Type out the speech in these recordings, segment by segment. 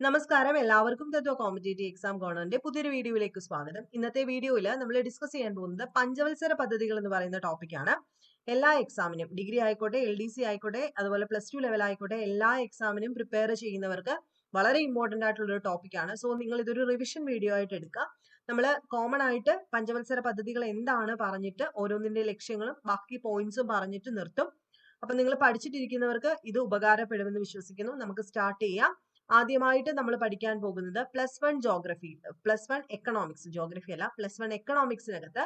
നമസ്കാരം. എല്ലാവർക്കും തത്വ competitive exam കോർണറിന്റെ പുതിയൊരു വീഡിയോയിലേക്ക് സ്വാഗതം. ഇന്നത്തെ വീഡിയോയിൽ നമ്മൾ ഡിസ്കസ് ചെയ്യാൻ പോകുന്നത് പഞ്ചവത്സര പദ്ധതികൾ എന്ന് പറയുന്ന ടോപ്പിക്കാണ് എല്ലാ എക്സാമിനും ഡിഗ്രി ആയിക്കോട്ടെ എൽ ഡി സി ആയിക്കോട്ടെ അതുപോലെ പ്ലസ് ടു ലെവൽ ആയിക്കോട്ടെ എല്ലാ എക്സാമിനും പ്രിപ്പയർ ചെയ്യുന്നവർക്ക് വളരെ ഇമ്പോർട്ടന്റ് ആയിട്ടുള്ള ഒരു ടോപ്പിക്കാണ് സോ നിങ്ങൾ ഇതൊരു റിവിഷൻ വീഡിയോ ആയിട്ട് എടുക്കുക. നമ്മൾ കോമൺ ആയിട്ട് പഞ്ചവത്സര പദ്ധതികൾ എന്താണ് പറഞ്ഞിട്ട് ഓരോന്നിന്റെ ലക്ഷ്യങ്ങളും ബാക്കി പോയിന്റ്സും പറഞ്ഞിട്ട് നിർത്തും. അപ്പൊ നിങ്ങൾ പഠിച്ചിട്ടിരിക്കുന്നവർക്ക് ഇത് ഉപകാരപ്പെടുമെന്ന് വിശ്വസിക്കുന്നു. നമുക്ക് സ്റ്റാർട്ട് ചെയ്യാം. ആദ്യമായിട്ട് നമ്മൾ പഠിക്കാൻ പോകുന്നത് plus one geography plus one economics geography അല്ല പ്ലസ് വൺ എക്കണോമിക്സിനകത്ത്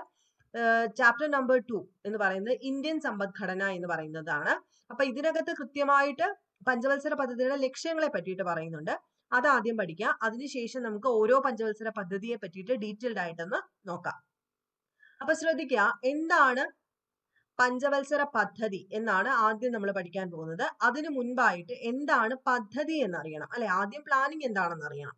ചാപ്റ്റർ നമ്പർ ടു എന്ന് പറയുന്നത് ഇന്ത്യൻ സമ്പദ്ഘടന എന്ന് പറയുന്നതാണ്. അപ്പൊ ഇതിനകത്ത് കൃത്യമായിട്ട് പഞ്ചവത്സര പദ്ധതിയുടെ ലക്ഷ്യങ്ങളെ പറ്റിയിട്ട് പറയുന്നുണ്ട്. അത് ആദ്യം പഠിക്കാം. അതിനുശേഷം നമുക്ക് ഓരോ പഞ്ചവത്സര പദ്ധതിയെ പറ്റിയിട്ട് ഡീറ്റെയിൽഡ് ആയിട്ടൊന്ന് നോക്കാം. അപ്പൊ ശ്രദ്ധിക്കുക എന്താണ് പഞ്ചവത്സര പദ്ധതി എന്നാണ് ആദ്യം നമ്മൾ പഠിക്കാൻ പോകുന്നത്. അതിനു മുൻപായിട്ട് എന്താണ് പദ്ധതി എന്നറിയണം. അല്ലെ? ആദ്യം പ്ലാനിങ് എന്താണെന്ന് അറിയണം.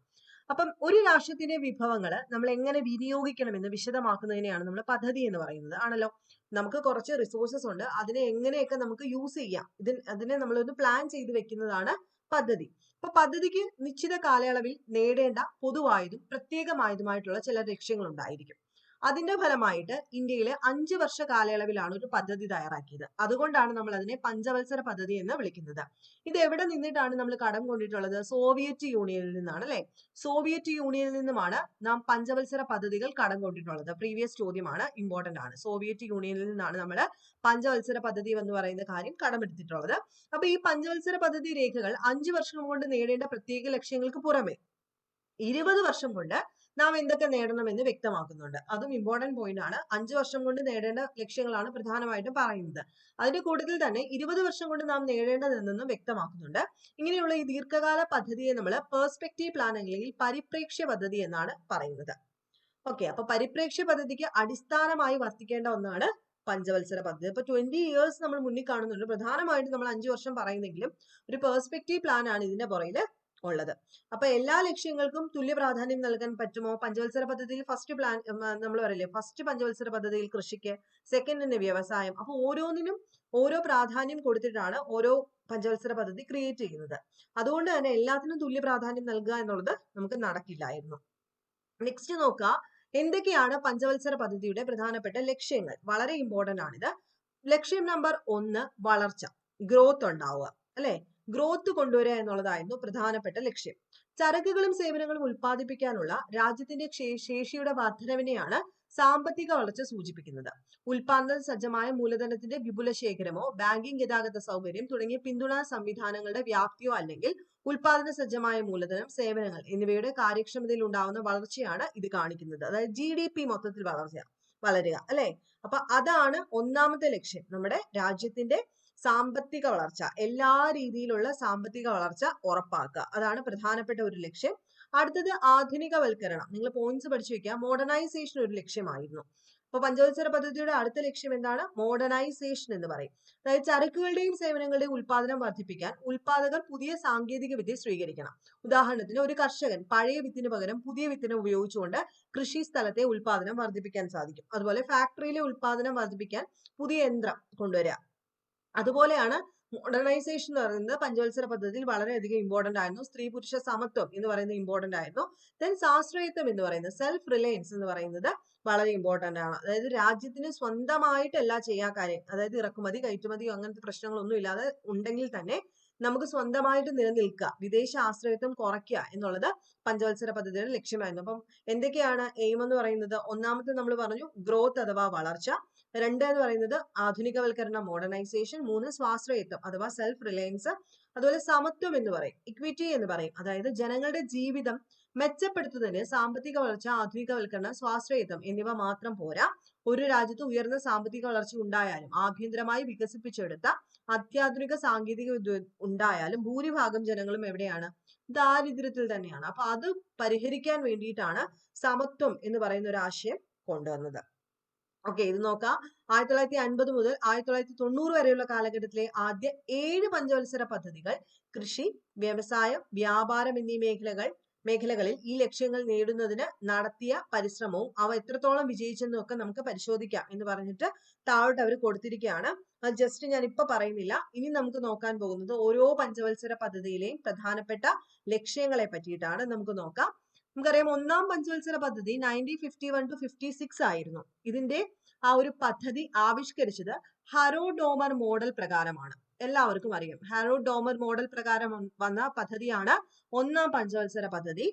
അപ്പം ഒരു രാഷ്ട്രത്തിന്റെ വിഭവങ്ങൾ നമ്മൾ എങ്ങനെ വിനിയോഗിക്കണമെന്ന് വിശദമാക്കുന്നതിനെയാണ് നമ്മൾ പദ്ധതി എന്ന് പറയുന്നത്. ആണല്ലോ? നമുക്ക് കുറച്ച് റിസോഴ്സസ് ഉണ്ട്. അതിനെ എങ്ങനെയൊക്കെ നമുക്ക് യൂസ് ചെയ്യാം. ഇതിന് അതിനെ നമ്മളൊന്ന് പ്ലാൻ ചെയ്ത് വെക്കുന്നതാണ് പദ്ധതി. അപ്പൊ പദ്ധതിക്ക് നിശ്ചിത കാലയളവിൽ നേടേണ്ട പൊതുവായതും പ്രത്യേകമായതുമായിട്ടുള്ള ചില ലക്ഷ്യങ്ങൾ ഉണ്ടായിരിക്കും അതിന്റെ ഫലമായിട്ട് ഇന്ത്യയിലെ അഞ്ച് വർഷ കാലയളവിലാണ് ഒരു പദ്ധതി തയ്യാറാക്കിയത്. അതുകൊണ്ടാണ് നമ്മൾ അതിനെ പഞ്ചവത്സര പദ്ധതി എന്ന് വിളിക്കുന്നത്. ഇത് എവിടെ നിന്നിട്ടാണ് നമ്മൾ കടം കൊണ്ടിട്ടുള്ളത്? സോവിയറ്റ് യൂണിയനിൽ നിന്നാണ് അല്ലെ? സോവിയറ്റ് യൂണിയനിൽ നിന്നുമാണ് നാം പഞ്ചവത്സര പദ്ധതികൾ കടം കൊണ്ടിട്ടുള്ളത്. പ്രീവിയസ് ചോദ്യമാണ് ഇമ്പോർട്ടന്റ് ആണ്. സോവിയറ്റ് യൂണിയനിൽ നിന്നാണ് നമ്മൾ പഞ്ചവത്സര പദ്ധതി എന്ന് പറയുന്ന കാര്യം കടമെടുത്തിട്ടുള്ളത്. അപ്പൊ ഈ പഞ്ചവത്സര പദ്ധതി രേഖകൾ അഞ്ചു വർഷം കൊണ്ട് നേടേണ്ട പ്രത്യേക ലക്ഷ്യങ്ങൾക്ക് പുറമെ ഇരുപത് വർഷം കൊണ്ട് നാം എന്തൊക്കെ നേടണമെന്ന് വ്യക്തമാക്കുന്നുണ്ട്. അതും ഇമ്പോർട്ടന്റ് പോയിന്റ് ആണ്. അഞ്ചു വർഷം കൊണ്ട് നേടേണ്ട ലക്ഷ്യങ്ങളാണ് പ്രധാനമായിട്ടും പറയുന്നത്. അതിന്റെ കൂട്ടത്തിൽ തന്നെ ഇരുപത് വർഷം കൊണ്ട് നാം നേടേണ്ടതെന്നും വ്യക്തമാക്കുന്നുണ്ട്. ഇങ്ങനെയുള്ള ഈ ദീർഘകാല പദ്ധതിയെ നമ്മൾ പേഴ്സ്പെക്റ്റീവ് പ്ലാൻ അല്ലെങ്കിൽ പരിപ്രേക്ഷ്യ പദ്ധതി എന്നാണ് പറയുന്നത്. ഓക്കെ അപ്പൊ പരിപ്രേക്ഷ്യ പദ്ധതിക്ക് അടിസ്ഥാനമായി വർത്തിക്കേണ്ട ഒന്നാണ് പഞ്ചവത്സര പദ്ധതി. അപ്പൊ ട്വന്റി ഇയേഴ്സ് നമ്മൾ മുന്നിൽ കാണുന്നുണ്ട്. പ്രധാനമായിട്ടും നമ്മൾ അഞ്ചു വർഷം പറയുന്നെങ്കിലും ഒരു പേഴ്സ്പെക്റ്റീവ് പ്ലാൻ ആണ് ഇതിന്റെ പുറകിൽ ഉള്ളത്. അപ്പൊ എല്ലാ ലക്ഷ്യങ്ങൾക്കും തുല്യ പ്രാധാന്യം നൽകാൻ പറ്റുമോ? പഞ്ചവത്സര പദ്ധതിയിൽ ഫസ്റ്റ് പ്ലാൻ നമ്മൾ പറയില്ലേ? ഫസ്റ്റ് പഞ്ചവത്സര പദ്ധതിയിൽ കൃഷിക്ക് സെക്കൻഡിന് വ്യവസായം. അപ്പൊ ഓരോന്നിനും ഓരോ പ്രാധാന്യം കൊടുത്തിട്ടാണ് ഓരോ പഞ്ചവത്സര പദ്ധതി ക്രിയേറ്റ് ചെയ്യുന്നത്. അതുകൊണ്ട് തന്നെ എല്ലാത്തിനും തുല്യ പ്രാധാന്യം നൽകുക എന്നുള്ളത് നമുക്ക് നടക്കില്ലായിരുന്നു. നെക്സ്റ്റ് നോക്കുക എന്തൊക്കെയാണ് പഞ്ചവത്സര പദ്ധതിയുടെ പ്രധാനപ്പെട്ട ലക്ഷ്യങ്ങൾ? വളരെ ഇമ്പോർട്ടന്റ് ആണിത്. ലക്ഷ്യം നമ്പർ ഒന്ന് വളർച്ച. ഗ്രോത്ത് ഉണ്ടാവുക. അല്ലെ? ഗ്രോത്ത് കൊണ്ടുവരിക എന്നുള്ളതായിരുന്നു പ്രധാനപ്പെട്ട ലക്ഷ്യം. ചരക്കുകളും സേവനങ്ങളും ഉൽപ്പാദിപ്പിക്കാനുള്ള രാജ്യത്തിന്റെ ശേഷിയുടെ വർധനവിനെയാണ് സാമ്പത്തിക വളർച്ച സൂചിപ്പിക്കുന്നത്. ഉൽപാദന സജ്ജമായ മൂലധനത്തിന്റെ വിപുല ശേഖരമോ ബാങ്കിംഗ് ഗതാഗത സൗകര്യം തുടങ്ങിയ പിന്തുണാ സംവിധാനങ്ങളുടെ വ്യാപ്തിയോ അല്ലെങ്കിൽ ഉൽപാദന സജ്ജമായ മൂലധനം സേവനങ്ങൾ എന്നിവയുടെ കാര്യക്ഷമതയിൽ ഉണ്ടാകുന്ന വളർച്ചയാണ് ഇത് കാണിക്കുന്നത്. അതായത് ജി ഡി പി മൊത്തത്തിൽ വളർച്ച വളരുക അല്ലെ? അപ്പൊ അതാണ് ഒന്നാമത്തെ ലക്ഷ്യം നമ്മുടെ രാജ്യത്തിന്റെ സാമ്പത്തിക വളർച്ച എല്ലാ രീതിയിലുള്ള സാമ്പത്തിക വളർച്ച ഉറപ്പാക്കുക. അതാണ് പ്രധാനപ്പെട്ട ഒരു ലക്ഷ്യം. അടുത്തത് ആധുനികവൽക്കരണം. നിങ്ങൾ പോയിന്റ്സ് പഠിച്ചു വെക്കുക. മോഡേണൈസേഷൻ ഒരു ലക്ഷ്യമായിരുന്നു. അപ്പൊ പഞ്ചവത്സര പദ്ധതിയുടെ അടുത്ത ലക്ഷ്യം എന്താണ്? മോഡേണൈസേഷൻ എന്ന് പറയും. അതായത് ചരക്കുകളുടെയും സേവനങ്ങളുടെയും ഉൽപാദനം വർദ്ധിപ്പിക്കാൻ ഉൽപാദകർ പുതിയ സാങ്കേതിക വിദ്യ സ്വീകരിക്കണം. ഉദാഹരണത്തിന് ഒരു കർഷകൻ പഴയ വിത്തിന് പകരം പുതിയ വിത്തിനെ ഉപയോഗിച്ചുകൊണ്ട് കൃഷി സ്ഥലത്തെ ഉൽപാദനം വർദ്ധിപ്പിക്കാൻ സാധിക്കും. അതുപോലെ ഫാക്ടറിയിലെ ഉൽപാദനം വർദ്ധിപ്പിക്കാൻ പുതിയ യന്ത്രം കൊണ്ടുവരിക. അതുപോലെയാണ് മോഡേണൈസേഷൻ എന്ന് പറയുന്നത് പഞ്ചവത്സര പദ്ധതിയിൽ വളരെയധികം ഇമ്പോർട്ടന്റ് ആയിരുന്നു. സ്ത്രീ പുരുഷ സമത്വം എന്ന് പറയുന്നത് ഇമ്പോർട്ടന്റ് ആയിരുന്നു. ദെൻ സ്വാശ്രയത്വം എന്ന് പറയുന്നത് സെൽഫ് റിലയൻസ് എന്ന് പറയുന്നത് വളരെ ഇമ്പോർട്ടന്റ് ആണ്. അതായത് രാജ്യത്തിന് സ്വന്തമായിട്ട് എല്ലാം ചെയ്യാൻ കാര്യം. അതായത് ഇറക്കുമതി കയറ്റുമതിയോ അങ്ങനത്തെ പ്രശ്നങ്ങളൊന്നും ഇല്ലാതെ ഉണ്ടെങ്കിൽ തന്നെ നമുക്ക് സ്വന്തമായിട്ട് നിലനിൽക്കുക. വിദേശ ആശ്രയത്വം കുറയ്ക്കുക എന്നുള്ളത് പഞ്ചവത്സര പദ്ധതിയുടെ ലക്ഷ്യമായിരുന്നു. അപ്പം എന്തൊക്കെയാണ് എയിം എന്ന് പറയുന്നത്? ഒന്നാമത്തെ നമ്മൾ പറഞ്ഞു ഗ്രോത്ത് അഥവാ വളർച്ച. രണ്ട് എന്ന് പറയുന്നത് ആധുനികവൽക്കരണ മോഡേണൈസേഷൻ മൂന്ന് സ്വാശ്രയത്വം അഥവാ സെൽഫ് റിലയൻസ് അതുപോലെ സമത്വം എന്ന് പറയും ഇക്വിറ്റി എന്ന് പറയും. അതായത് ജനങ്ങളുടെ ജീവിതം മെച്ചപ്പെടുത്തുന്നതിന് സാമ്പത്തിക വളർച്ച ആധുനികവൽക്കരണം സ്വാശ്രയത്വം എന്നിവ മാത്രം പോരാ. ഒരു രാജ്യത്ത് ഉയർന്ന സാമ്പത്തിക വളർച്ച ഉണ്ടായാലും ആഭ്യന്തരമായി വികസിപ്പിച്ചെടുത്ത അത്യാധുനിക സാങ്കേതിക വിദ്യ ഉണ്ടായാലും ഭൂരിഭാഗം ജനങ്ങളും എവിടെയാണ്? ദാരിദ്ര്യത്തിൽ തന്നെയാണ്. അപ്പൊ അത് പരിഹരിക്കാൻ വേണ്ടിയിട്ടാണ് സമത്വം എന്ന് പറയുന്ന ഒരു ആശയം കൊണ്ടുവന്നത്. ഓക്കെ ഇത് നോക്കാം. ആയിരത്തി തൊള്ളായിരത്തി അൻപത് മുതൽ ആയിരത്തി തൊള്ളായിരത്തി തൊണ്ണൂറ് വരെയുള്ള കാലഘട്ടത്തിലെ ആദ്യ ഏഴ് പഞ്ചവത്സര പദ്ധതികൾ കൃഷി വ്യവസായം വ്യാപാരം എന്നീ മേഖലകൾ മേഖലകളിൽ ഈ ലക്ഷ്യങ്ങൾ നേടുന്നതിന് നടത്തിയ പരിശ്രമവും അവ എത്രത്തോളം വിജയിച്ചെന്നും ഒക്കെ നമുക്ക് പരിശോധിക്കാം എന്ന് പറഞ്ഞിട്ട് താഴോട്ട് അവർ കൊടുത്തിരിക്കുകയാണ്. അത് ജസ്റ്റ് ഞാൻ ഇപ്പൊ പറയുന്നില്ല. ഇനി നമുക്ക് നോക്കാൻ പോകുന്നത് ഓരോ പഞ്ചവത്സര പദ്ധതിയിലെയും പ്രധാനപ്പെട്ട ലക്ഷ്യങ്ങളെ പറ്റിയിട്ടാണ് നമുക്ക് നോക്കാം. നമുക്കറിയാം ഒന്നാം പഞ്ചവത്സര പദ്ധതി nineteen fifty one to fifty six ആയിരുന്നു. ഇതിന്റെ ആ ഒരു പദ്ധതി ആവിഷ്കരിച്ചത് ഹറോ ഡോമർ മോഡൽ പ്രകാരമാണ്. എല്ലാവർക്കും അറിയാം. ഹാരോ ഡോമർ മോഡൽ പ്രകാരം വന്ന പദ്ധതിയാണ് ഒന്നാം പഞ്ചവത്സര പദ്ധതി.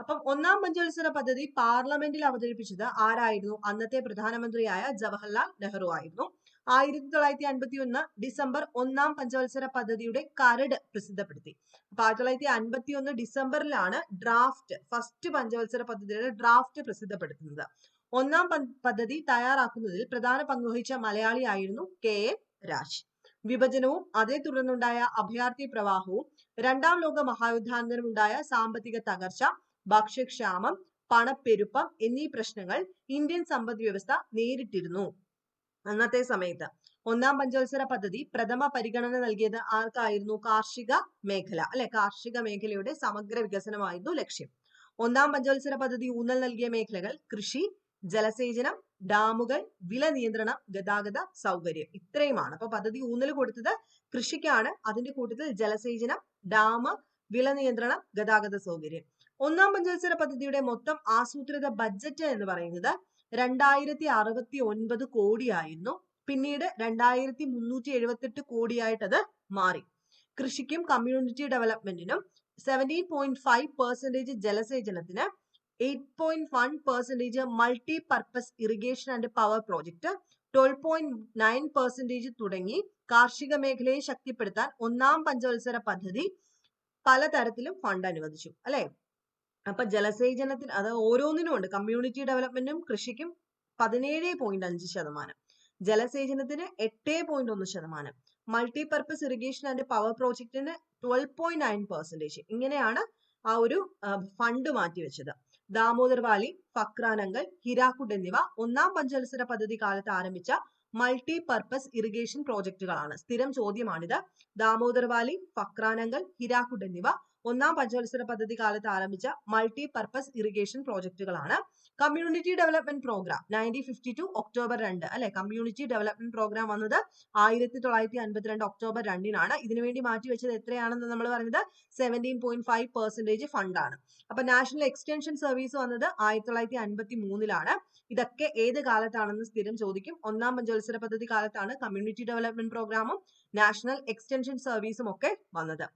അപ്പം ഒന്നാം പഞ്ചവത്സര പദ്ധതി പാർലമെന്റിൽ അവതരിപ്പിച്ചത് ആരായിരുന്നു? അന്നത്തെ പ്രധാനമന്ത്രിയായ ജവഹർലാൽ നെഹ്റു ആയിരുന്നു. ആയിരത്തി തൊള്ളായിരത്തി അൻപത്തി ഒന്ന് ഡിസംബർ ഒന്നാം പഞ്ചവത്സര പദ്ധതിയുടെ കരട് പ്രസിദ്ധപ്പെടുത്തി. അപ്പൊ ആയിരത്തി തൊള്ളായിരത്തി അൻപത്തി ഒന്ന് ഡിസംബറിലാണ് ഡ്രാഫ്റ്റ് ഫസ്റ്റ് പഞ്ചവത്സര പദ്ധതിയുടെ ഡ്രാഫ്റ്റ് പ്രസിദ്ധപ്പെടുത്തുന്നത്. ഒന്നാം പദ്ധതി തയ്യാറാക്കുന്നതിൽ പ്രധാന പങ്കുവഹിച്ച മലയാളിയായിരുന്നു കെ. എ. രാജ്. വിഭജനവും അതേ തുടർന്നുണ്ടായ അഭയാർത്ഥി പ്രവാഹവും രണ്ടാം ലോക മഹായുദ്ധാനന്തരമുണ്ടായ സാമ്പത്തിക തകർച്ച ഭക്ഷ്യക്ഷാമം പണപ്പെരുപ്പം എന്നീ പ്രശ്നങ്ങൾ ഇന്ത്യൻ സമ്പദ് വ്യവസ്ഥ നേരിട്ടിരുന്നു. അന്നത്തെ സമയത്ത്. ഒന്നാം പഞ്ചവത്സര പദ്ധതി പ്രഥമ പരിഗണന നൽകിയത് ആർക്കായിരുന്നു? കാർഷിക മേഖല അല്ലെ? കാർഷിക മേഖലയുടെ സമഗ്ര വികസനമായിരുന്നു ലക്ഷ്യം. ഒന്നാം പഞ്ചവത്സര പദ്ധതി ഊന്നൽ നൽകിയ മേഖലകൾ കൃഷി ജലസേചനം ഡാമുകൾ വില നിയന്ത്രണം ഗതാഗത സൗകര്യം. ഇത്രയുമാണ്. അപ്പൊ പദ്ധതി ഊന്നൽ കൊടുത്തത് കൃഷിക്കാണ്. അതിന്റെ കൂട്ടത്തിൽ ജലസേചനം ഡാം വില നിയന്ത്രണം ഗതാഗത സൗകര്യം. ഒന്നാം പഞ്ചവത്സര പദ്ധതിയുടെ മൊത്തം ആസൂത്രിത ബഡ്ജറ്റ് എന്ന് പറയുന്നത് രണ്ടായിരത്തി അറുപത്തി ഒൻപത് കോടിയായിരുന്നു. പിന്നീട് രണ്ടായിരത്തി മുന്നൂറ്റി എഴുപത്തെട്ട് കോടിയായിട്ട് അത് മാറി. കൃഷിക്കും കമ്മ്യൂണിറ്റി ഡെവലപ്മെന്റിനും seventeen point five percentage ജലസേചനത്തിന് eight point one percentage multi purpose irrigation and power project twelve point nine percentage തുടങ്ങി കാർഷിക മേഖലയെ ശക്തിപ്പെടുത്താൻ ഒന്നാം പഞ്ചവത്സര പദ്ധതി പലതരത്തിലും ഫണ്ട് അനുവദിച്ചു. അല്ലെ? അപ്പൊ ജലസേചനത്തിന് അത് ഓരോന്നിനും ഉണ്ട്. കമ്മ്യൂണിറ്റി ഡെവലപ്മെന്റും കൃഷിക്കും പതിനേഴ് പോയിന്റ് അഞ്ച് ശതമാനം. ജലസേചനത്തിന് എട്ട് പോയിന്റ് ഒന്ന് ശതമാനം. Multi purpose irrigation and power പ്രോജക്റ്റിന് ട്വൽവ് പോയിന്റ് നയൻ പെർസെന്റേജ് ഇങ്ങനെയാണ് ആ ഒരു ഫണ്ട് മാറ്റിവെച്ചത് ദാമോദർ വാലി ഫക്രാനങ്കൽ ഹിരാക്കുഡ് എന്നിവ ഒന്നാം പഞ്ചവത്സര പദ്ധതി കാലത്ത് ആരംഭിച്ച മൾട്ടി പർപ്പസ് ഇറിഗേഷൻ പ്രോജക്റ്റുകളാണ് സ്ഥിരം ചോദ്യമാണിത്. ദാമോദർ വാലി ഫക്രാനങ്കൽ ഹിരാക്കുഡ് എന്നിവ ഒന്നാം പഞ്ചവത്സര പദ്ധതി കാലത്ത് ആരംഭിച്ച multi purpose irrigation പ്രോജക്റ്റുകളാണ് community development programme nineteen fifty two October രണ്ട് അല്ലെ? കമ്മ്യൂണിറ്റി ഡെവലപ്മെന്റ് പ്രോഗ്രാം വന്നത് ആയിരത്തി തൊള്ളായിരത്തി അൻപത്തിരണ്ട് ഒക്ടോബർ രണ്ടിനാണ് ഇതിനുവേണ്ടി മാറ്റിവെച്ചത് എത്രയാണെന്ന് നമ്മൾ പറഞ്ഞത്? സെവന്റീൻ പോയിന്റ് ഫൈവ് പെർസെന്റേജ് ഫണ്ടാണ് അപ്പൊ നാഷണൽ എക്സ്റ്റൻഷൻ സർവീസ് വന്നത് ആയിരത്തി തൊള്ളായിരത്തി അൻപത്തി മൂന്നിലാണ് ഇതൊക്കെ ഏത് കാലത്താണെന്ന് സ്ഥിരം ചോദിക്കും. ഒന്നാം പഞ്ചവത്സര പദ്ധതി കാലത്താണ് കമ്മ്യൂണിറ്റി ഡെവലപ്മെന്റ് പ്രോഗ്രാമും നാഷണൽ എക്സ്റ്റൻഷൻ സർവീസും ഒക്കെ വന്നത്.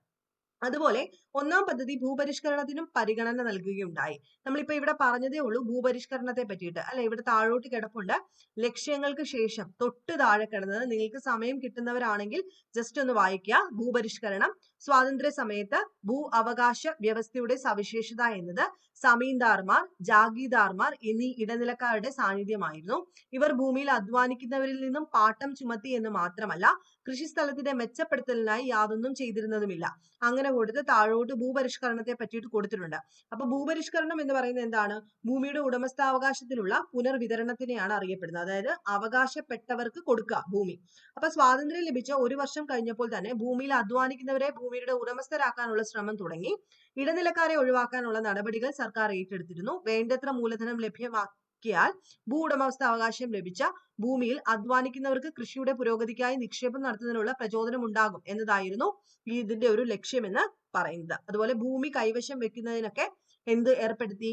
അതുപോലെ ഒന്നാം പദ്ധതി ഭൂപരിഷ്കരണത്തിനും പരിഗണന നൽകുകയുണ്ടായി. നമ്മളിപ്പോ ഇവിടെ പറഞ്ഞതേ ഉള്ളൂ ഭൂപരിഷ്കരണത്തെ പറ്റിയിട്ട്. അല്ലെ? ഇവിടെ താഴോട്ട് കിടപ്പുണ്ട്. ലക്ഷ്യങ്ങൾക്ക് ശേഷം തൊട്ട് താഴെ കിടന്നത് നിങ്ങൾക്ക് സമയം കിട്ടുന്നവരാണെങ്കിൽ ജസ്റ്റ് ഒന്ന് വായിക്കുക. ഭൂപരിഷ്കരണം സ്വാതന്ത്ര്യ സമയത്ത് ഭൂ അവകാശ വ്യവസ്ഥയുടെ സവിശേഷത എന്നത് സമീന്ദാർമാർ ജാഗീദാർമാർ എന്നീ ഇടനിലക്കാരുടെ സാന്നിധ്യമായിരുന്നു. ഇവർ ഭൂമിയിൽ അധ്വാനിക്കുന്നവരിൽ നിന്നും പാട്ടം ചുമത്തി എന്ന് മാത്രമല്ല കൃഷിസ്ഥലത്തിന്റെ മെച്ചപ്പെടുത്തലിനായി യാതൊന്നും ചെയ്തിരുന്നതുമില്ല. അങ്ങനെ കൊടുത്ത് താഴോട്ട് ഭൂപരിഷ്കരണത്തെ പറ്റിയിട്ട് കൊടുത്തിട്ടുണ്ട്. അപ്പൊ ഭൂപരിഷ്കരണം എന്ന് പറയുന്നത് എന്താണ്? ഭൂമിയുടെ ഉടമസ്ഥാവകാശത്തിലുള്ള പുനർവിതരണത്തിനെയാണ് അറിയപ്പെടുന്നത്. അതായത് അവകാശപ്പെട്ടവർക്ക് കൊടുക്കുക ഭൂമി. അപ്പൊ സ്വാതന്ത്ര്യം ലഭിച്ച ഒരു വർഷം കഴിഞ്ഞപ്പോൾ തന്നെ ഭൂമിയിൽ അധ്വാനിക്കുന്നവരെ ഭൂമിയുടെ ഉടമസ്ഥരാക്കാനുള്ള ശ്രമം തുടങ്ങി. ഇടനിലക്കാരെ ഒഴിവാക്കാനുള്ള നടപടികൾ സർക്കാർ ഏറ്റെടുത്തിരുന്നു. വേണ്ടത്ര മൂലധനം ലഭ്യമാക്കിയാൽ ഭൂ ഉടമസ്ഥ അവകാശം ലഭിച്ച ഭൂമിയിൽ അധ്വാനിക്കുന്നവർക്ക് കൃഷിയുടെ പുരോഗതിക്കായി നിക്ഷേപം നടത്തുന്നതിനുള്ള പ്രചോദനം ഉണ്ടാകും എന്നതായിരുന്നു ഇതിന്റെ ഒരു ലക്ഷ്യമെന്ന് പറയുന്നത്. അതുപോലെ ഭൂമി കൈവശം വെക്കുന്നതിനൊക്കെ എന്ത് ഏർപ്പെടുത്തി?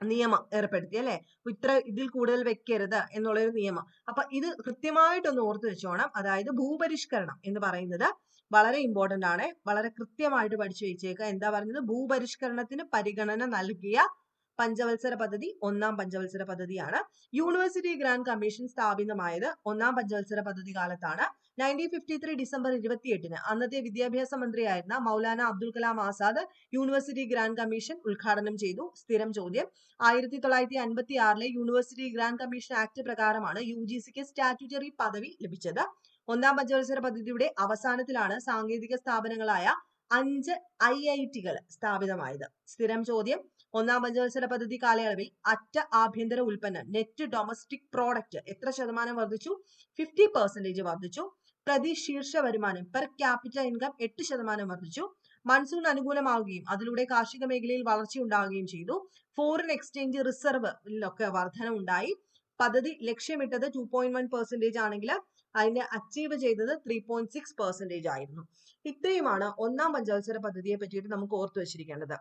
നിയമം ഏർപ്പെടുത്തി അല്ലെ? ഇത്ര ഇതിൽ കൂടുതൽ വെക്കരുത് എന്നുള്ളൊരു നിയമം. അപ്പൊ ഇത് കൃത്യമായിട്ടൊന്ന് ഓർത്തു വെച്ചോണം. അതായത് ഭൂപരിഷ്കരണം എന്ന് പറയുന്നത് വളരെ ഇമ്പോർട്ടന്റ് ആണ്. വളരെ കൃത്യമായിട്ട് പഠിച്ചു വെച്ചേക്കുക എന്താ പറയുന്നത് ഭൂപരിഷ്കരണത്തിന് പരിഗണന നൽകിയ പഞ്ചവത്സര പദ്ധതി ഒന്നാം പഞ്ചവത്സര പദ്ധതിയാണ്. യൂണിവേഴ്സിറ്റി ഗ്രാൻഡ് കമ്മീഷൻ സ്ഥാപിതമായത് ഒന്നാം പഞ്ചവത്സര പദ്ധതി കാലത്താണ്. നയന്റീൻ ഫിഫ്റ്റി ത്രീ ഡിസംബർ ഇരുപത്തിയെട്ടിന് അന്നത്തെ വിദ്യാഭ്യാസ മന്ത്രിയായിരുന്ന Maulana Abdul Kalam Azad university grants commission ഉദ്ഘാടനം ചെയ്തു. സ്ഥിരം ചോദ്യം. ആയിരത്തി തൊള്ളായിരത്തി അൻപത്തി ആറിലെ യൂണിവേഴ്സിറ്റി ഗ്രാൻഡ് കമ്മീഷൻ ആക്ട് പ്രകാരമാണ് യു ജി സിക്ക് സ്റ്റാറ്റ്യൂട്ടറി പദവി ലഭിച്ചത്. ഒന്നാം പഞ്ചവത്സര പദ്ധതിയുടെ അവസാനത്തിലാണ് സാങ്കേതിക സ്ഥാപനങ്ങളായ അഞ്ച് ഐ ഐ ടികൾ സ്ഥാപിതമായത്. സ്ഥിരം ചോദ്യം ഒന്നാം പഞ്ചവത്സര പദ്ധതി കാലയളവിൽ അറ്റ ആഭ്യന്തര ഉൽപ്പന്നം നെറ്റ് ഡൊമസ്റ്റിക് പ്രോഡക്റ്റ് എത്ര ശതമാനം വർദ്ധിച്ചു? ഫിഫ്റ്റി പെർസെന്റേജ് വർദ്ധിച്ചു. പ്രതി ശീർഷ വരുമാനം പെർ ക്യാപിറ്റൽ ഇൻകം എട്ട് ശതമാനം വർദ്ധിച്ചു. മൺസൂൺ അനുകൂലമാവുകയും അതിലൂടെ കാർഷിക മേഖലയിൽ വളർച്ച ഉണ്ടാവുകയും ചെയ്തു. ഫോറിൻ എക്സ്ചേഞ്ച് റിസർവിലൊക്കെ വർധന ഉണ്ടായി പദ്ധതി ലക്ഷ്യമിട്ടത് ടു പോയിന്റ് വൺ പെർസെന്റേജ് ആണെങ്കിൽ അതിനെ അച്ചീവ് ചെയ്തത് ത്രീ പോയിന്റ് സിക്സ് പെർസെന്റേജ് ആയിരുന്നു. ഇത്രയുമാണ് ഒന്നാം പഞ്ചവത്സര പദ്ധതിയെ പറ്റിയിട്ട് നമുക്ക് ഓർത്തു വെച്ചിരിക്കേണ്ടത്.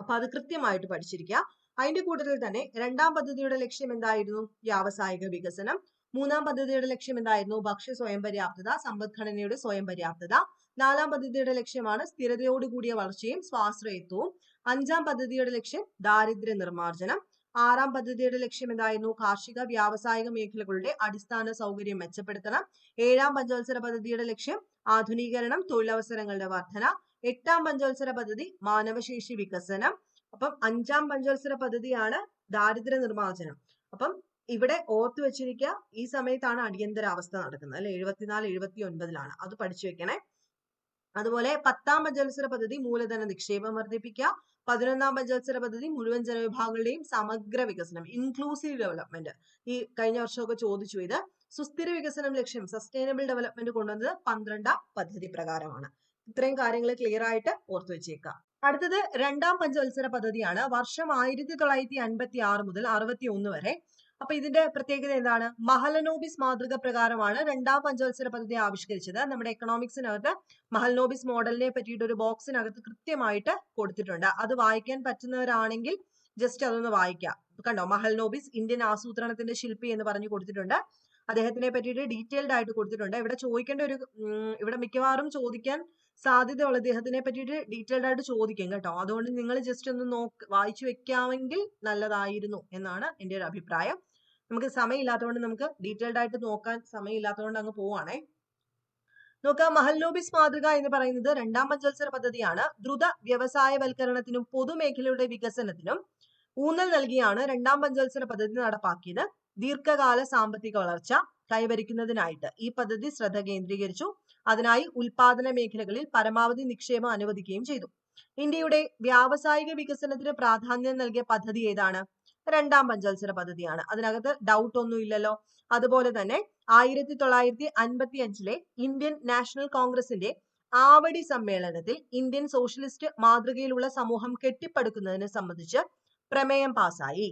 അപ്പൊ അത് കൃത്യമായിട്ട് പഠിച്ചിരിക്കുക. അതിന്റെ കൂട്ടത്തിൽ തന്നെ രണ്ടാം പദ്ധതിയുടെ ലക്ഷ്യം എന്തായിരുന്നു? വ്യാവസായിക വികസനം. മൂന്നാം പദ്ധതിയുടെ ലക്ഷ്യം എന്തായിരുന്നു? ഭക്ഷ്യ സ്വയം പര്യാപ്തത സമ്പദ്ഘടനയുടെ സ്വയം പര്യാപ്തത നാലാം പദ്ധതിയുടെ ലക്ഷ്യമാണ് സ്ഥിരതയോടുകൂടിയ വളർച്ചയും സ്വാശ്രയത്വവും. അഞ്ചാം പദ്ധതിയുടെ ലക്ഷ്യം ദാരിദ്ര്യ നിർമ്മാർജനം. ആറാം പദ്ധതിയുടെ ലക്ഷ്യം എന്തായിരുന്നു കാർഷിക വ്യാവസായിക മേഖലകളുടെ അടിസ്ഥാന സൗകര്യം മെച്ചപ്പെടുത്തണം. ഏഴാം പഞ്ചവത്സര പദ്ധതിയുടെ ലക്ഷ്യം ആധുനീകരണം തൊഴിലവസരങ്ങളുടെ വർധന. എട്ടാം പഞ്ചവത്സര പദ്ധതി മാനവശേഷി വികസനം. അപ്പം അഞ്ചാം പഞ്ചവത്സര പദ്ധതിയാണ് ദാരിദ്ര്യ നിർമ്മാർജനം. അപ്പം ഇവിടെ ഓർത്തു വെച്ചിരിക്കുക ഈ സമയത്താണ് അടിയന്തരാവസ്ഥ നടക്കുന്നത്. അല്ലെ? എഴുപത്തിനാല് എഴുപത്തി ഒൻപതിലാണ് അത് പഠിച്ചു വെക്കണേ. അതുപോലെ പത്താം പഞ്ചവത്സര പദ്ധതി മൂലധന നിക്ഷേപം വർദ്ധിപ്പിക്കുക. പതിനൊന്നാം പഞ്ചവത്സര പദ്ധതി മുഴുവൻ ജനവിഭാഗങ്ങളുടെയും സമഗ്ര വികസനം ഇൻക്ലൂസീവ് ഡെവലപ്മെന്റ് ഈ കഴിഞ്ഞ വർഷമൊക്കെ ചോദിച്ചു ഇത്. സുസ്ഥിര വികസനം ലക്ഷ്യം സസ്റ്റൈനബിൾ ഡെവലപ്മെന്റ് കൊണ്ടുവന്നത് പന്ത്രണ്ടാം പദ്ധതി പ്രകാരമാണ്. ഇത്രയും കാര്യങ്ങൾ ക്ലിയർ ആയിട്ട് ഓർത്തു വെച്ചേക്കുക. അടുത്തത് രണ്ടാം പഞ്ചവത്സര പദ്ധതിയാണ്. വർഷം ആയിരത്തി തൊള്ളായിരത്തി അൻപത്തി ആറ് മുതൽ അറുപത്തി ഒന്ന് വരെ അപ്പൊ ഇതിന്റെ പ്രത്യേകത എന്താണ്? മഹലനോബിസ് മാതൃക പ്രകാരമാണ് രണ്ടാം പഞ്ചവത്സര പദ്ധതി ആവിഷ്കരിച്ചത്. നമ്മുടെ എക്കണോമിക്സിനകത്ത് മഹലനോബിസ് മോഡലിനെ പറ്റിയിട്ട് ഒരു ബോക്സിനകത്ത് കൃത്യമായിട്ട് കൊടുത്തിട്ടുണ്ട്. അത് വായിക്കാൻ പറ്റുന്നവരാണെങ്കിൽ ജസ്റ്റ് അതൊന്ന് വായിക്കാം. കണ്ടോ? മഹൽനോബിസ് ഇന്ത്യൻ ആസൂത്രണത്തിന്റെ ശില്പി എന്ന് പറഞ്ഞു കൊടുത്തിട്ടുണ്ട്. അദ്ദേഹത്തിനെ പറ്റിയിട്ട് ഡീറ്റെയിൽഡ് ആയിട്ട് കൊടുത്തിട്ടുണ്ട്. ഇവിടെ ചോദിക്കേണ്ട ഒരു ഇവിടെ മിക്കവാറും ചോദിക്കാൻ സാധ്യതയുള്ള അദ്ദേഹത്തിനെ പറ്റിയിട്ട് ഡീറ്റെയിൽഡ് ആയിട്ട് ചോദിക്കും കേട്ടോ. അതുകൊണ്ട് നിങ്ങൾ ജസ്റ്റ് ഒന്ന് നോക്ക് വായിച്ചു വെക്കാമെങ്കിൽ നല്ലതായിരുന്നു എന്നാണ് എന്റെ ഒരു അഭിപ്രായം. നമുക്ക് സമയമില്ലാത്തതുകൊണ്ട് നമുക്ക് ഡീറ്റെയിൽഡ് ആയിട്ട് നോക്കാൻ സമയമില്ലാത്തതുകൊണ്ട് അങ്ങ് പോവാണേ. നോക്കാം. മഹൽനോബിസ് മാതൃക എന്ന് പറയുന്നത് രണ്ടാം പഞ്ചവത്സര പദ്ധതിയാണ്. ദ്രുത വ്യവസായവൽക്കരണത്തിനും പൊതുമേഖലയുടെ വികസനത്തിനും ഊന്നൽ നൽകിയാണ് രണ്ടാം പഞ്ചവത്സര പദ്ധതി നടപ്പാക്കിയത്. ദീർഘകാല സാമ്പത്തിക വളർച്ച കൈവരിക്കുന്നതിനായിട്ട്. ഈ പദ്ധതി ശ്രദ്ധ കേന്ദ്രീകരിച്ചു. അതിനായി ഉൽപാദന മേഖലകളിൽ പരമാവധി നിക്ഷേപം അനുവദിക്കുകയും ചെയ്തു. ഇന്ത്യയുടെ വ്യാവസായിക വികസനത്തിന് പ്രാധാന്യം നൽകിയ പദ്ധതി ഏതാണ്? രണ്ടാം പഞ്ചവത്സര പദ്ധതിയാണ്. അതിനകത്ത് ഡൗട്ട് ഒന്നും ഇല്ലല്ലോ. അതുപോലെ തന്നെ ആയിരത്തി തൊള്ളായിരത്തി അൻപത്തി അഞ്ചിലെ ഇന്ത്യൻ നാഷണൽ കോൺഗ്രസിന്റെ ആവടി സമ്മേളനത്തിൽ ഇന്ത്യൻ സോഷ്യലിസ്റ്റ് മാതൃകയിലുള്ള സമൂഹം കെട്ടിപ്പടുക്കുന്നതിനെ സംബന്ധിച്ച് പ്രമേയം പാസായി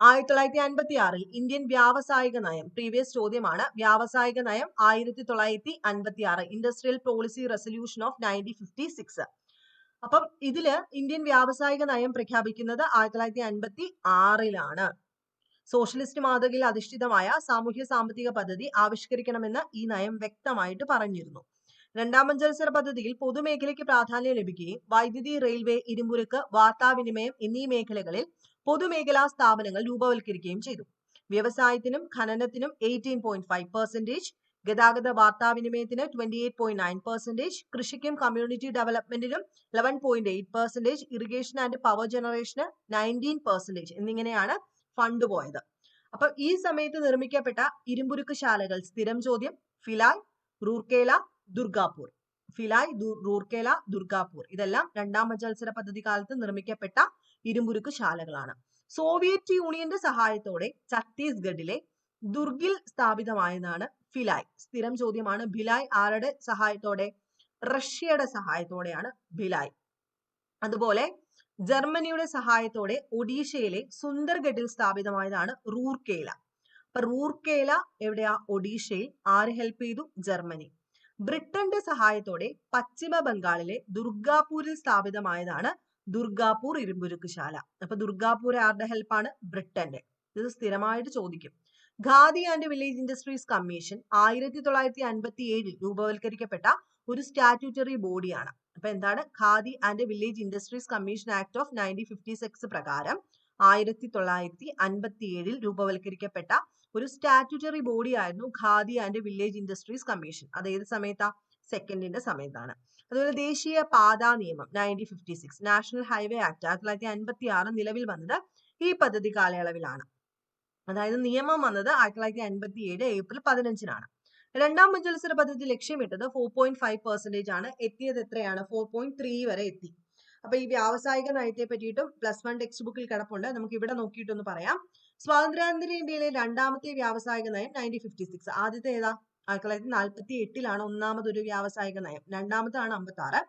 ആയിരത്തി തൊള്ളായിരത്തി അൻപത്തി ആറിൽ ഇന്ത്യൻ വ്യാവസായിക നയം പ്രീവിയസ് ചോദ്യമാണ്. വ്യാവസായിക നയം ആയിരത്തി തൊള്ളായിരത്തി അൻപത്തി ആറ് industrial policy resolution of nineteen fifty six അപ്പം ഇതിൽ ഇന്ത്യൻ വ്യാവസായിക നയം പ്രഖ്യാപിക്കുന്നത് ആയിരത്തി തൊള്ളായിരത്തി അൻപത്തി ആറിലാണ് സോഷ്യലിസ്റ്റ് മാതൃകയിൽ അധിഷ്ഠിതമായ സാമൂഹ്യ സാമ്പത്തിക പദ്ധതി ആവിഷ്കരിക്കണമെന്ന് ഈ നയം വ്യക്തമായിട്ട് പറഞ്ഞിരുന്നു. രണ്ടാം പഞ്ചവത്സര പദ്ധതിയിൽ പൊതുമേഖലയ്ക്ക് പ്രാധാന്യം ലഭിക്കുകയും വൈദ്യുതി റെയിൽവേ ഇരുമ്പുരുക്ക് വാർത്താവിനിമയം എന്നീ മേഖലകളിൽ പൊതുമേഖലാ സ്ഥാപനങ്ങൾ രൂപവൽക്കരിക്കുകയും ചെയ്തു. വ്യവസായത്തിനും ഖനനത്തിനും എയ്റ്റീൻ പോയിന്റ് ഫൈവ് പെർസെന്റേജ് ഗതാഗത വാർത്താവിനിമയത്തിന് twenty eight point nine percentage കൃഷിക്കും community ഡെവലപ്മെന്റിനും eleven point eight percentage irrigation and power generation nineteen percentage എന്നിങ്ങനെയാണ് ഫണ്ട് പോയത്. അപ്പൊ ഈ സമയത്ത് നിർമ്മിക്കപ്പെട്ട ഇരുമ്പുരുക്ക് ശാലകൾ സ്ഥിരം ചോദ്യം ഫിലായ് റൂർക്കേല ദുർഗാപൂർ. ഫിലായ് റൂർക്കേല ദുർഗാപൂർ. ഇതെല്ലാം രണ്ടാം മത്സര പദ്ധതി കാലത്ത് നിർമ്മിക്കപ്പെട്ട ഇരുമ്പുരുക്ക് ശാലകളാണ്. സോവിയറ്റ് യൂണിയന്റെ സഹായത്തോടെ ഛത്തീസ്ഗഡിലെ ദുർഗിൽ സ്ഥാപിതമായതാണ് ഫിലായ് സ്ഥിരം ചോദ്യമാണ് ഭിലായ് ആരുടെ സഹായത്തോടെ? റഷ്യയുടെ സഹായത്തോടെയാണ് ഭിലായ്. അതുപോലെ ജർമ്മനിയുടെ സഹായത്തോടെ ഒഡീഷയിലെ സുന്ദർഗഡിൽ സ്ഥാപിതമായതാണ് റൂർക്കേല. അപ്പൊ റൂർക്കേല എവിടെയാ? ഒഡീഷയിൽ. ആര് ഹെൽപ്പ് ചെയ്തു? ജർമ്മനി. ബ്രിട്ടന്റെ സഹായത്തോടെ പശ്ചിമ ബംഗാളിലെ ദുർഗാപൂരിൽ സ്ഥാപിതമായതാണ് ദുർഗാപൂർ ഇരുമ്പുരുക്ക് ശാല. അപ്പൊ ദുർഗാപൂർ ആരുടെ ഹെൽപ്പാണ് ബ്രിട്ടന്റെ. ഇത് സ്ഥിരമായിട്ട് ചോദിക്കും. Khadi and village industries commission ആയിരത്തി തൊള്ളായിരത്തി അൻപത്തി ഏഴിൽ രൂപവൽക്കരിക്കപ്പെട്ട ഒരു സ്റ്റാറ്റ്യൂട്ടറി ബോഡിയാണ്. അപ്പൊ എന്താണ്? Khadi and village industries commission act of nineteen fifty six പ്രകാരം ആയിരത്തി തൊള്ളായിരത്തി അൻപത്തി ഏഴിൽ രൂപവൽക്കരിക്കപ്പെട്ട ഒരു സ്റ്റാറ്റ്യൂട്ടറി ബോഡി ആയിരുന്നു Khadi and village industries commission. അത് ഏത് സമയത്താ? സെക്കൻഡിന്റെ സമയത്താണ്. അതുപോലെ ദേശീയ പാതാ നിയമം nineteen fifty six national highway act ആയിരത്തി തൊള്ളായിരത്തി അൻപത്തി ആറ് നിലവിൽ വന്നത് ഈ പദ്ധതി കാലയളവിലാണ്. അതായത് നിയമം വന്നത് ആയിരത്തി തൊള്ളായിരത്തി അൻപത്തി ഏഴ് ഏപ്രിൽ പതിനഞ്ചിനാണ്. രണ്ടാം പഞ്ചവത്സര പദ്ധതി ലക്ഷ്യമിട്ടത് ഫോർ പോയിന്റ് ഫൈവ് പെർസെന്റേജ് ആണ്. എത്തിയത് എത്രയാണ്? ഫോർ പോയിന്റ് ത്രീ വരെ എത്തി. അപ്പൊ ഈ വ്യാവസായിക നയത്തെ പറ്റിയിട്ടും പ്ലസ് വൺ ടെക്സ്റ്റ് ബുക്കിൽ കിടപ്പുണ്ട്. നമുക്ക് ഇവിടെ നോക്കിയിട്ടൊന്ന് പറയാം. സ്വാതന്ത്ര്യാനന്തര ഇന്ത്യയിലെ രണ്ടാമത്തെ വ്യാവസായിക നയം നയന്റീൻ ഫിഫ്റ്റി സിക്സ് ആദ്യത്തെ ഏതാ? ആയിരത്തി തൊള്ളായിരത്തി നാൽപ്പത്തി എട്ടിലാണ് ഒന്നാമതൊരു വ്യാവസായിക നയം. രണ്ടാമതാണ് അമ്പത്തി ആറ്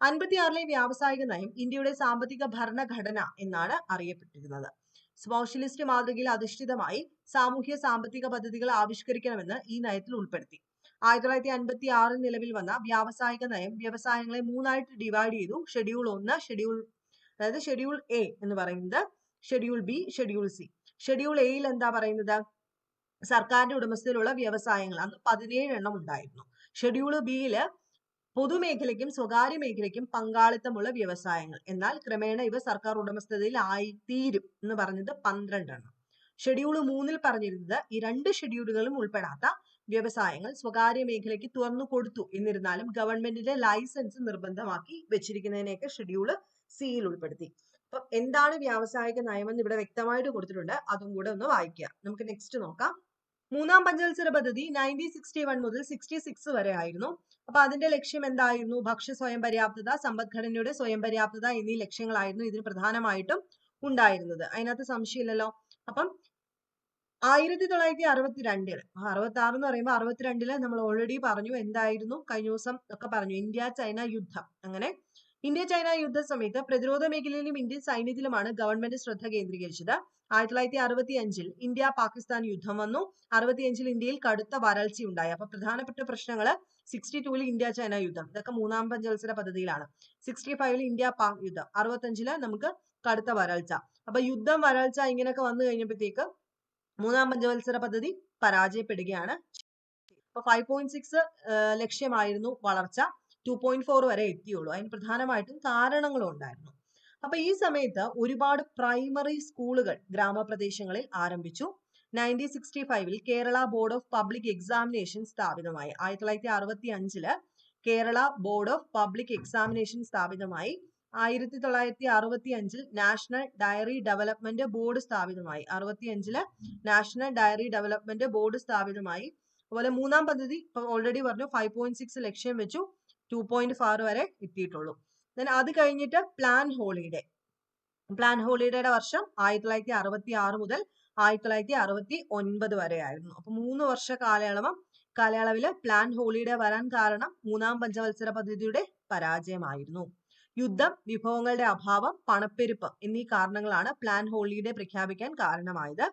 അൻപത്തി ആറിലെ വ്യാവസായിക നയം ഇന്ത്യയുടെ സാമ്പത്തിക ഭരണഘടന എന്നാണ് അറിയപ്പെട്ടിരുന്നത്. സോഷ്യലിസ്റ്റ് മാതൃകയിൽ അധിഷ്ഠിതമായി സാമൂഹ്യ സാമ്പത്തിക പദ്ധതികൾ ആവിഷ്കരിക്കണമെന്ന് ഈ നയത്തിൽ ഉൾപ്പെടുത്തി. ആയിരത്തി തൊള്ളായിരത്തി അൻപത്തി ആറിൽ നിലവിൽ വന്ന വ്യാവസായിക നയം വ്യവസായങ്ങളെ മൂന്നായിട്ട് ഡിവൈഡ് ചെയ്തു. ഷെഡ്യൂൾ ഒന്ന് ഷെഡ്യൂൾ അതായത് ഷെഡ്യൂൾ എ എന്ന് പറയുന്നത് schedule B schedule C schedule എയിൽ എന്താ പറയുന്നത്? സർക്കാരിന്റെ ഉടമസ്ഥയിലുള്ള വ്യവസായങ്ങൾ. അന്ന് പതിനേഴ് എണ്ണം ഉണ്ടായിരുന്നു ഷെഡ്യൂൾ ബിയിൽ പൊതുമേഖലയ്ക്കും സ്വകാര്യ മേഖലയ്ക്കും പങ്കാളിത്തമുള്ള വ്യവസായങ്ങൾ. എന്നാൽ ക്രമേണ ഇവ സർക്കാർ ഉടമസ്ഥതയിൽ ആയി തീരും എന്ന് പറഞ്ഞത് പന്ത്രണ്ടെണ്ണം. ഷെഡ്യൂൾ മൂന്നിൽ പറഞ്ഞിരുന്നത് ഈ രണ്ട് ഷെഡ്യൂളുകളും ഉൾപ്പെടാത്ത വ്യവസായങ്ങൾ സ്വകാര്യ മേഖലയ്ക്ക് തുറന്നു കൊടുത്തു എന്നിരുന്നാലും ഗവൺമെന്റിന്റെ ലൈസൻസ് നിർബന്ധമാക്കി വെച്ചിരിക്കുന്നതിനെയൊക്കെ ഷെഡ്യൂൾ സിയിൽ ഉൾപ്പെടുത്തി. അപ്പൊ എന്താണ് വ്യാവസായിക നയമെന്ന് ഇവിടെ വ്യക്തമായിട്ട് കൊടുത്തിട്ടുണ്ട്. അതും കൂടെ ഒന്ന് വായിക്കുക നമുക്ക് നെക്സ്റ്റ് നോക്കാം. മൂന്നാം പഞ്ചവത്സര പദ്ധതി നയന്റീൻ സിക്സ്റ്റി വൺ മുതൽ സിക്സ്റ്റി സിക്സ് വരെ ആയിരുന്നു. അപ്പൊ അതിന്റെ ലക്ഷ്യം എന്തായിരുന്നു? ഭക്ഷ്യ സ്വയം പര്യാപ്തത സമ്പദ്ഘടനയുടെ സ്വയം പര്യാപ്തത എന്നീ ലക്ഷ്യങ്ങളായിരുന്നു ഇതിന് പ്രധാനമായിട്ടും ഉണ്ടായിരുന്നത്. അതിനകത്ത് സംശയമില്ലല്ലോ? അപ്പം ആയിരത്തി തൊള്ളായിരത്തി അറുപത്തിരണ്ടിൽ അറുപത്തി ആറ് എന്ന് പറയുമ്പോൾ അറുപത്തിരണ്ടിൽ നമ്മൾ ഓൾറെഡി പറഞ്ഞു എന്തായിരുന്നു? കഴിഞ്ഞ ദിവസം ഒക്കെ പറഞ്ഞു ഇന്ത്യ ചൈന യുദ്ധം. അങ്ങനെ ഇന്ത്യ ചൈന യുദ്ധ സമയത്ത് പ്രതിരോധ മേഖലയിലും ഇന്ത്യൻ സൈന്യത്തിലുമാണ് ഗവൺമെന്റ് ശ്രദ്ധ കേന്ദ്രീകരിച്ചത്. ആയിരത്തി തൊള്ളായിരത്തി അറുപത്തി അഞ്ചിൽ ഇന്ത്യ പാകിസ്ഥാൻ യുദ്ധം വന്നു. അറുപത്തിയഞ്ചിൽ ഇന്ത്യയിൽ കടുത്ത വരൾച്ച ഉണ്ടായി അപ്പൊ പ്രധാനപ്പെട്ട പ്രശ്നങ്ങൾ സിക്സ്റ്റി ടൂവിൽ ഇന്ത്യ ചൈന യുദ്ധം. ഇതൊക്കെ മൂന്നാം പഞ്ചവത്സര പദ്ധതിയിലാണ്. സിക്സ്റ്റി ഫൈവിൽ ഇന്ത്യ പാക് യുദ്ധം. അറുപത്തഞ്ചിൽ നമുക്ക് കടുത്ത വരൾച്ച. അപ്പൊ യുദ്ധം വരൾച്ച ഇങ്ങനെയൊക്കെ വന്നു കഴിഞ്ഞപ്പോഴത്തേക്ക് മൂന്നാം പഞ്ചവത്സര പദ്ധതി പരാജയപ്പെടുകയാണ്. അപ്പൊ ഫൈവ് പോയിന്റ് സിക്സ് ലക്ഷ്യമായിരുന്നു വളർച്ച. ടു പോയിന്റ് ഫോർ വരെ എത്തിയുള്ളൂ. അതിന് പ്രധാനമായിട്ടും കാരണങ്ങളും ഉണ്ടായിരുന്നു. അപ്പൊ ഈ സമയത്ത് ഒരുപാട് പ്രൈമറി സ്കൂളുകൾ ഗ്രാമപ്രദേശങ്ങളിൽ ആരംഭിച്ചു. നയന്റീൻ സിക്സ്റ്റി ഫൈവിൽ Kerala board of public examination സ്ഥാപിതമായി. ആയിരത്തി തൊള്ളായിരത്തി അറുപത്തി അഞ്ചിൽ Kerala board of public examination സ്ഥാപിതമായി. ആയിരത്തി തൊള്ളായിരത്തി അറുപത്തി അഞ്ചിൽ നാഷണൽ ഡയറി ഡെവലപ്മെന്റ് ബോർഡ് സ്ഥാപിതമായി. അറുപത്തി അഞ്ചിൽ നാഷണൽ ഡയറി ഡെവലപ്മെന്റ് ബോർഡ് സ്ഥാപിതമായി. അതുപോലെ മൂന്നാം പദ്ധതി ഓൾറെഡി പറഞ്ഞു ഫൈവ് പോയിന്റ് സിക്സ് ലക്ഷ്യം വെച്ചു. ടു പോയിന്റ് ഫാർ വരെ എത്തിയിട്ടുള്ളൂ ദെൻ അത് കഴിഞ്ഞിട്ട് പ്ലാൻ ഹോളിഡേ പ്ലാൻ ഹോളിഡേയുടെ വർഷം ആയിരത്തി തൊള്ളായിരത്തി അറുപത്തി ആറ് മുതൽ ആയിരത്തി തൊള്ളായിരത്തി അറുപത്തി ഒൻപത് വരെ ആയിരുന്നു അപ്പൊ മൂന്ന് വർഷ കാലയളവ് കാലയളവിൽ പ്ലാൻ ഹോളിഡേ വരാൻ കാരണം മൂന്നാം പഞ്ചവത്സര പദ്ധതിയുടെ പരാജയമായിരുന്നു. യുദ്ധം വിഭവങ്ങളുടെ അഭാവം പണപ്പെരുപ്പ് എന്നീ കാരണങ്ങളാണ് പ്ലാൻ ഹോളിഡേ പ്രഖ്യാപിക്കാൻ കാരണമായത്.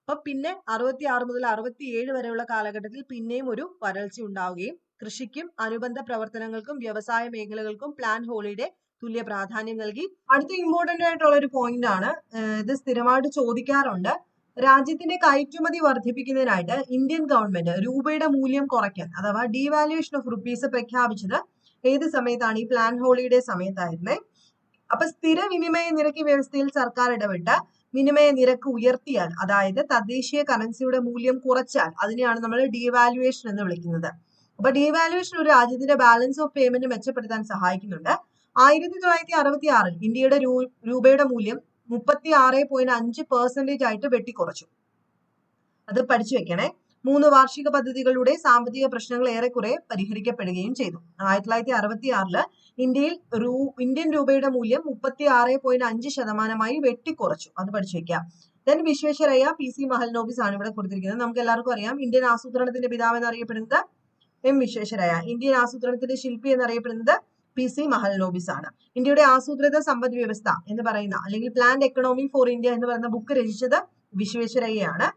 അപ്പൊ പിന്നെ അറുപത്തി ആറ് മുതൽ അറുപത്തി ഏഴ് വരെയുള്ള കാലഘട്ടത്തിൽ പിന്നെയും ഒരു വരൾച്ച ഉണ്ടാവുകയും കൃഷിക്കും അനുബന്ധ പ്രവർത്തനങ്ങൾക്കും വ്യവസായ മേഖലകൾക്കും പ്ലാൻ ഹോളിഡേ തുല്യ പ്രാധാന്യം നൽകി. അടുത്ത ഇമ്പോർട്ടന്റ് ആയിട്ടുള്ള ഒരു പോയിന്റ് ആണ് ഇത് സ്ഥിരമായിട്ട് ചോദിക്കാറുണ്ട്. രാജ്യത്തിന്റെ കയറ്റുമതി വർദ്ധിപ്പിക്കുന്നതിനായിട്ട് ഇന്ത്യൻ ഗവൺമെന്റ് രൂപയുടെ മൂല്യം കുറയ്ക്കാൻ അഥവാ ഡീവാലുവേഷൻ ഓഫ് റുപ്പീസ് പ്രഖ്യാപിച്ചത് ഏത് സമയത്താണ്? ഈ പ്ലാൻ ഹോളിഡേ സമയത്തായിരുന്നേ. അപ്പൊ സ്ഥിര വിനിമയ നിരക്ക് വ്യവസ്ഥയിൽ സർക്കാർ ഇടപെട്ട് വിനിമയ നിരക്ക് ഉയർത്തിയാൽ അതായത് തദ്ദേശീയ കറൻസിയുടെ മൂല്യം കുറച്ചാൽ അതിനെയാണ് നമ്മൾ ഡീവാലുവേഷൻ എന്ന് വിളിക്കുന്നത്. അപ്പൊ ഡീവാലുവേഷൻ ഒരു രാജ്യത്തിന്റെ ബാലൻസ് ഓഫ് പേയ്മെന്റ് മെച്ചപ്പെടുത്താൻ സഹായിക്കുന്നുണ്ട്. ആയിരത്തി തൊള്ളായിരത്തി അറുപത്തി ആറിൽ ഇന്ത്യയുടെ രൂപയുടെ മൂല്യം മുപ്പത്തി ആറ് പോയിന്റ് അഞ്ച് പെർസെന്റേജ് ആയിട്ട് വെട്ടിക്കുറച്ചു. അത് പഠിച്ചു വെക്കണേ. മൂന്ന് വാർഷിക പദ്ധതികളുടെ സാമ്പത്തിക പ്രശ്നങ്ങൾ ഏറെക്കുറെ പരിഹരിക്കപ്പെടുകയും ചെയ്തു. ആയിരത്തി തൊള്ളായിരത്തി അറുപത്തി ആറിൽ ഇന്ത്യയിൽ രൂ ഇന്ത്യൻ രൂപയുടെ മൂല്യം മുപ്പത്തി ആറ് പോയിന്റ് അഞ്ച് ശതമാനമായി വെട്ടിക്കുറച്ചു. അത് പഠിച്ചു വെക്കാം. Then Visvesvaraya P C Mahalanobis ആണ് ഇവിടെ കൊടുത്തിരിക്കുന്നത്. നമുക്ക് എല്ലാവർക്കും അറിയാം. ഇന്ത്യൻ ആസൂത്രണത്തിന്റെ പിതാവ് എന്നറിയപ്പെടുന്നത് എം വിശ്വേശ്വരയ്യ ഇന്ത്യൻ ആസൂത്രണത്തിന്റെ ശില്പി എന്നറിയപ്പെടുന്നത് പി സി മഹൽനോബിസ് ആണ്. ഇന്ത്യയുടെ ആസൂത്രിത സമ്പദ് വ്യവസ്ഥ എന്ന് പറയുന്ന അല്ലെങ്കിൽ പ്ലാൻഡ് എക്കണോമി ഫോർ ഇന്ത്യ എന്ന് പറയുന്ന ബുക്ക് രചിച്ചത് വിശ്വേശ്വരയ്യയാണ്.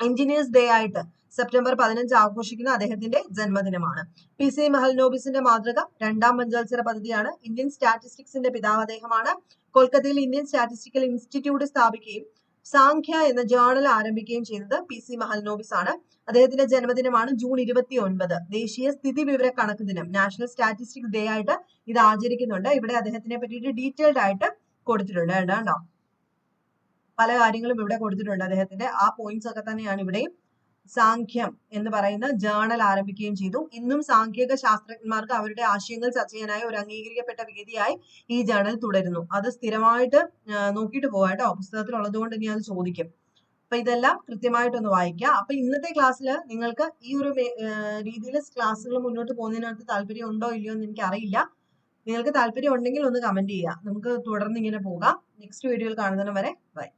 എഞ്ചിനീയേഴ്സ് ഡേ ആയിട്ട് സെപ്റ്റംബർ പതിനഞ്ച് ആഘോഷിക്കുന്ന അദ്ദേഹത്തിന്റെ ജന്മദിനമാണ്. പി സി മഹൽനോബിസിന്റെ മാതൃക രണ്ടാം പഞ്ചവത്സര പദ്ധതിയാണ്. ഇന്ത്യൻ സ്റ്റാറ്റിസ്റ്റിക്സിന്റെ പിതാവ് അദ്ദേഹമാണ്. കൊൽക്കത്തയിൽ ഇന്ത്യൻ സ്റ്റാറ്റിസ്റ്റിക്കൽ ഇൻസ്റ്റിറ്റ്യൂട്ട് സ്ഥാപിക്കുകയും സാഖ്യ എന്ന ജേർണൽ ആരംഭിക്കുകയും ചെയ്തത് പി സി മഹൽനോബിസ് ആണ്. അദ്ദേഹത്തിന്റെ ജന്മദിനമാണ് ജൂൺ ഇരുപത്തി ഒൻപത് ദേശീയ സ്ഥിതി വിവര കണക്ക് ദിനം. നാഷണൽ സ്റ്റാറ്റിസ്റ്റിക്സ് ഡേ ആയിട്ട് ഇത് ആചരിക്കുന്നുണ്ട്. ഇവിടെ അദ്ദേഹത്തിനെ പറ്റിയിട്ട് ഡീറ്റെയിൽഡ് ആയിട്ട് കൊടുത്തിട്ടുണ്ട് കേട്ടോ. പല കാര്യങ്ങളും ഇവിടെ കൊടുത്തിട്ടുണ്ട് അദ്ദേഹത്തിന്റെ. ആ പോയിന്റ്സ് ഒക്കെ തന്നെയാണ് ഇവിടെയും. സാഖ്യം എന്ന് പറയുന്ന ജേണൽ ആരംഭിക്കുകയും ചെയ്തു. ഇന്നും സാങ്കേതിക ശാസ്ത്രജ്ഞന്മാർക്ക് അവരുടെ ആശയങ്ങൾ ചർച്ച ചെയ്യാനായി ഒരു അംഗീകരിക്കപ്പെട്ട വേദിയായി ഈ ജേണൽ തുടരുന്നു. അത് സ്ഥിരമായിട്ട് നോക്കിയിട്ട് പോവാട്ടോ കേട്ടോ. പുസ്തകത്തിലുള്ളത് കൊണ്ട് ഇനി അത് ചോദിക്കും. അപ്പൊ ഇതെല്ലാം കൃത്യമായിട്ടൊന്ന് വായിക്കുക അപ്പൊ ഇന്നത്തെ ക്ലാസ്സിൽ നിങ്ങൾക്ക് ഈ ഒരു രീതിയിൽ ക്ലാസ്സുകൾ മുന്നോട്ട് പോകുന്നതിനകത്ത് താല്പര്യം ഉണ്ടോ ഇല്ലയോ എന്ന് എനിക്ക് അറിയില്ല നിങ്ങൾക്ക് താല്പര്യം ഉണ്ടെങ്കിൽ ഒന്ന് കമന്റ് ചെയ്യുക. നമുക്ക് തുടർന്ന് ഇങ്ങനെ പോകാം. നെക്സ്റ്റ് വീഡിയോയിൽ കാണുന്നതിന് വരെ ബൈ